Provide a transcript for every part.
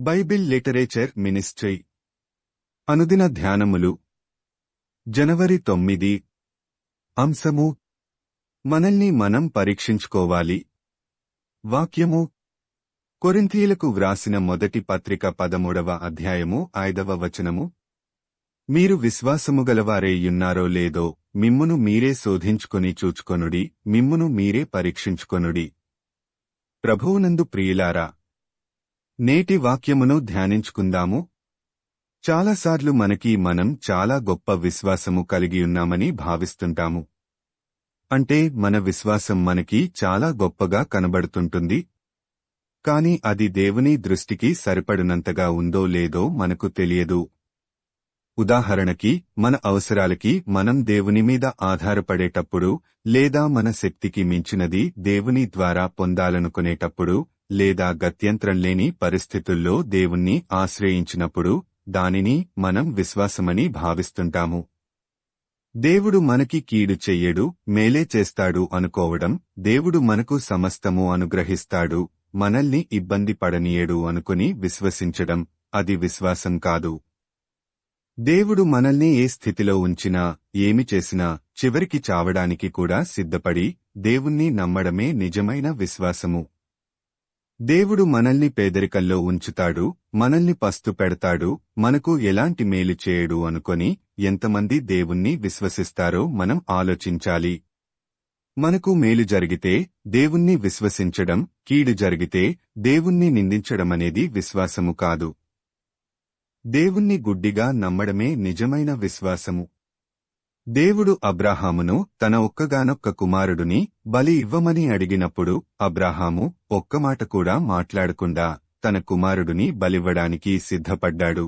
Bible literature ministry. అనుదిన ధ్యానములు. జనవరి తొమ్మిది. అంశము. మనల్ని మనం పరీక్షించుకోవాలి. వాక్యము. కొరింతీయులకు వ్రాసిన మొదటి పత్రిక పదమూడవ అధ్యాయము ఐదవ వచనము. మీరు విశ్వాసము గలవారేయున్నారో లేదో మిమ్మును మీరే శోధించుకొని చూచుకొనుడి మిమ్మును మీరే పరీక్షించుకొనుడి. ప్రభువునందు ప్రియులారా నేటి వాక్యమును ధ్యానించుకుందాము. చాలాసార్లు మనకి మనం చాలా గొప్ప విశ్వాసము కలిగియున్నామని భావిస్తుంటాము. అంటే మన విశ్వాసం మనకి చాలా గొప్పగా కనబడుతుంటుంది. కాని అది దేవుని దృష్టికి సరిపడినంతగా ఉందో లేదో మనకు తెలియదు. ఉదాహరణకి మన అవసరాలకి మనం దేవుని మీద ఆధారపడేటప్పుడు లేదా మన శక్తికి మించినది దేవుని ద్వారా పొందాలనుకునేటప్పుడు లేదా గత్యంతరం లేని పరిస్థితుల్లో దేవుణ్ణి ఆశ్రయించినప్పుడు దానిని మనం విశ్వాసమని భావిస్తుంటాము. దేవుడు మనకి కీడు చెయ్యడు మేలే చేస్తాడు అనుకోవడం దేవుడు మనకు సమస్తము అనుగ్రహిస్తాడు మనల్ని ఇబ్బంది పడనీయడు అనుకుని విశ్వసించడం అది విశ్వాసం కాదు. దేవుడు మనల్ని ఏ స్థితిలో ఉంచినా ఏమి చేసినా చివరికి చావడానికి కూడా సిద్ధపడి దేవుణ్ణి నమ్మడమే నిజమైన విశ్వాసము. దేవుడు మనల్ని పేదరికల్లో ఉంచుతాడు మనల్ని పస్తు పెడతాడు మనకు ఎలాంటి మేలు చేయడు అనుకొని ఎంతమంది దేవుణ్ణి విశ్వసిస్తారో మనం ఆలోచించాలి. మనకు మేలు జరిగితే దేవుణ్ణి విశ్వసించడం కీడు జరిగితే దేవుణ్ణి నిందించడమనేది విశ్వాసము కాదు. దేవుణ్ణి గుడ్డిగా నమ్మడమే నిజమైన విశ్వాసము. దేవుడు అబ్రాహామును తన ఒక్కగానొక్క కుమారుడిని బలి ఇవ్వమని అడిగినప్పుడు అబ్రాహాము ఒక్క మాట కూడా మాట్లాడకుండా తన కుమారుడిని బలివ్వడానికి సిద్ధపడ్డాడు.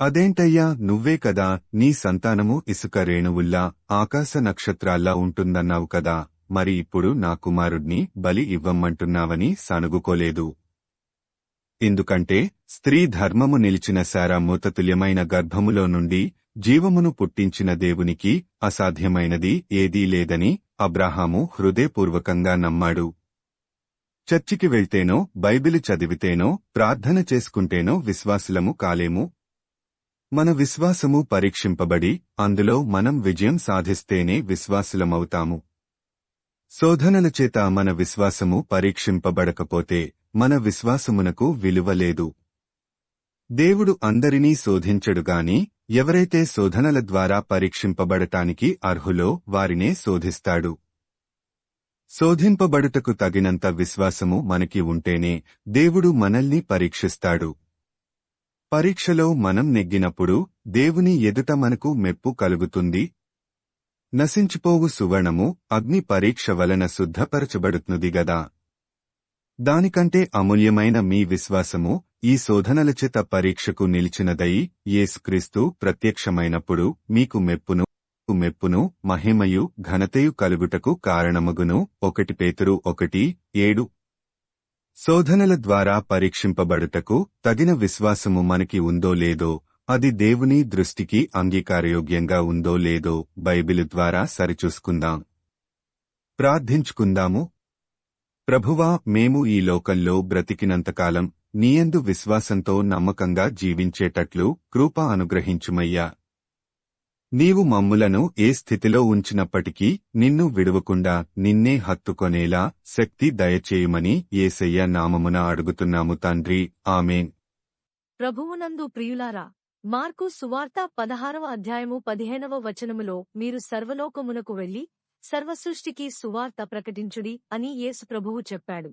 అదేంటయ్యా నువ్వే కదా నీ సంతానము ఇసుక రేణువుల్లా ఆకాశ నక్షత్రాల్లా ఉంటుందన్నావు కదా మరి ఇప్పుడు నా కుమారుడిని బలి ఇవ్వమ్మంటున్నావని సనుగుకోలేదు ఎందుకంటే స్త్రీ ధర్మము నిలిచిన సారా మూతతుల్యమైన గర్భములో నుండి జీవమును పుట్టించిన దేవునికి అసాధ్యమైనది ఏదీ లేదని అబ్రాహాము హృదయపూర్వకంగా నమ్మాడు. చర్చికి వెళ్తేనో బైబిలు చదివితేనో ప్రార్థన చేసుకుంటేనో విశ్వాసులము కాలేము. మన విశ్వాసము పరీక్షింపబడి అందులో మనం విజయం సాధిస్తేనే విశ్వాసులమవుతాము. శోధనల చేత మన విశ్వాసము పరీక్షింపబడకపోతే మన విశ్వాసమునకు విలువ లేదు. దేవుడు అందరినీ శోధించడుగాని ఎవరైతే శోధనల ద్వారా పరీక్షింపబడటానికి అర్హులో వారినే శోధిస్తాడు. శోధింపబడుటకు తగినంత విశ్వాసము మనకి ఉంటేనే దేవుడు మనల్ని పరీక్షిస్తాడు. పరీక్షలో మనం నెగ్గినప్పుడు దేవుని ఎదుట మనకు మెప్పు కలుగుతుంది. నశించిపోవు సువర్ణము అగ్ని పరీక్ష వలన శుద్ధపరచబడుతున్నది గదా. దానికంటే అమూల్యమైన మీ విశ్వాసము ఈ శోధనల చేత పరీక్షకు నిలిచినదై యేసుక్రీస్తు ప్రత్యక్షమైనప్పుడు మీకు మెప్పును మెప్పును మహిమయు ఘనతయు కలుగుటకు కారణమగును. ఒకటి పేతురు ఒకటి ఏడు. శోధనల ద్వారా పరీక్షింపబడుటకు తగిన విశ్వాసము మనకి ఉందో లేదో అది దేవుని దృష్టికి అంగీకారయోగ్యంగా ఉందో లేదో బైబిలు ద్వారా సరిచూసుకుందాం. ప్రార్థించుకుందాము. ప్రభువా మేము ఈ లోకంలో బ్రతికినంతకాలం నీయందు విశ్వాసంతో నమ్మకంగా జీవించేటట్లు కృప అనుగ్రహించుమయ్యా. నీవు మమ్ములను ఏ స్థితిలో ఉంచినప్పటికీ నిన్ను విడువకుండా నిన్నే హత్తుకొనేలా శక్తి దయచేయమని ఏసయ్య నామమున అడుగుతున్నాము తండ్రి. ఆమెన్. ప్రభువునందు ప్రియులారా మార్కు సువార్త పదహారవ అధ్యాయము పదిహేనవ వచనములో మీరు సర్వలోకమునకు వెళ్ళి సర్వసృష్టికి సువార్త ప్రకటించుడి అని యేసు ప్రభువు చెప్పాడు.